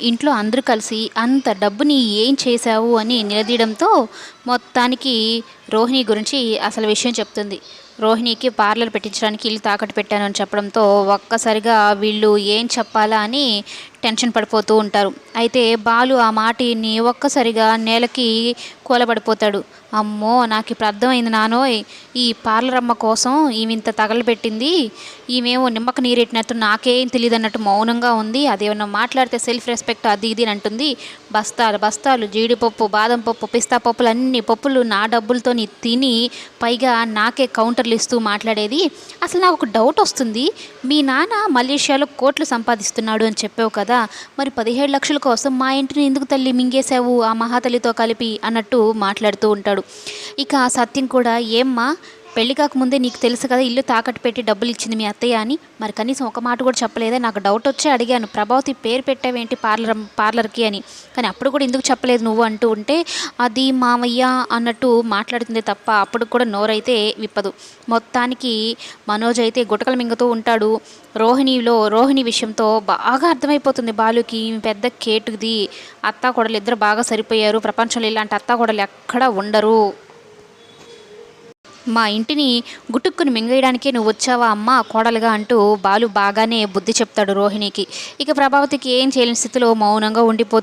ఇంట్లో అందరూ కలిసి అంత డబ్బుని ఏం చేశావు అని నిలదీయడంతో మొత్తానికి రోహిణి గురించి అసలు విషయం చెప్తుంది. రోహిణికి పార్లర్ పెట్టించడానికి ఇల్లు తాకట్టు పెట్టాను అని చెప్పడంతో ఒక్కసారిగా వీళ్ళు ఏం చెప్పాలా అని టెన్షన్ పడిపోతూ ఉంటారు. అయితే బాలు ఆ మాటిని ఒక్కసారిగా నేలకి కూలబడిపోతాడు. అమ్మో నాకు ఇప్పుడు అర్థమైంది నానోయ్. ఈ పార్లర్ అమ్మ కోసం ఈమె ఇంత తగలబెట్టింది. ఈమెమో నిమ్మక నీరెట్టినట్టు నాకేం తెలియదు అన్నట్టు మౌనంగా ఉంది. అదేమన్నా మాట్లాడితే సెల్ఫ్ రెస్పెక్ట్ అది ఇది అని అంటుంది. బస్తాలు బస్తాలు జీడిపప్పు బాదం పప్పు పిస్తా పప్పులు అన్నీ పప్పులు నా డబ్బులతో తిని పైగా నాకే కౌంటర్లు ఇస్తూ మాట్లాడేది. అసలు నాకు ఒక డౌట్ వస్తుంది. మీ నాన్న మలేషియాలో కోట్లు సంపాదిస్తున్నాడు అని చెప్పావు కదా. మరి పదిహేడు లక్షల కోసం మా ఇంటిని ఎందుకు తల్లి మింగేశావు? ఆ మహాతల్లితో కలిపి అన్నట్టు మాట్లాడుతూ ఉంటాడు. ఇక సత్యం కూడా ఏమ్మా పెళ్ళి కాకముందే నీకు తెలుసు కదా ఇల్లు తాకట్టు పెట్టి డబ్బులు ఇచ్చింది మీ అత్తయ్య అని. మరి కనీసం ఒక మాట కూడా చెప్పలేదే. నాకు డౌట్ వచ్చి అడిగాను. ప్రభావతి పేరు పెట్టావేంటి పార్లర్ పార్లర్కి అని. కానీ అప్పుడు కూడా ఎందుకు చెప్పలేదు నువ్వు అంటూ ఉంటే అది మామయ్య అన్నట్టు మాట్లాడుతుంది తప్ప అప్పుడు కూడా నోరైతే విప్పదు. మొత్తానికి మనోజ్ అయితే గుటకలు మింగుతూ ఉంటాడు. రోహిణిలో రోహిణి విషయంతో బాగా అర్థమైపోతుంది బాలుకి. పెద్ద కేటుది. అత్త కొడలు ఇద్దరు బాగా సరిపోయారు. ప్రపంచంలో ఇలాంటి అత్త కొడలు ఎక్కడా ఉండరు. మా ఇంటిని గుటుక్కుని మింగేయడానికే నువ్వు వచ్చావా అమ్మ కోడలుగా అంటూ బాలు బాగానే బుద్ధి చెప్తాడు రోహిణికి. ఇక ప్రభావతికి ఏం చేయలేని స్థితిలో మౌనంగా ఉండిపోతుంది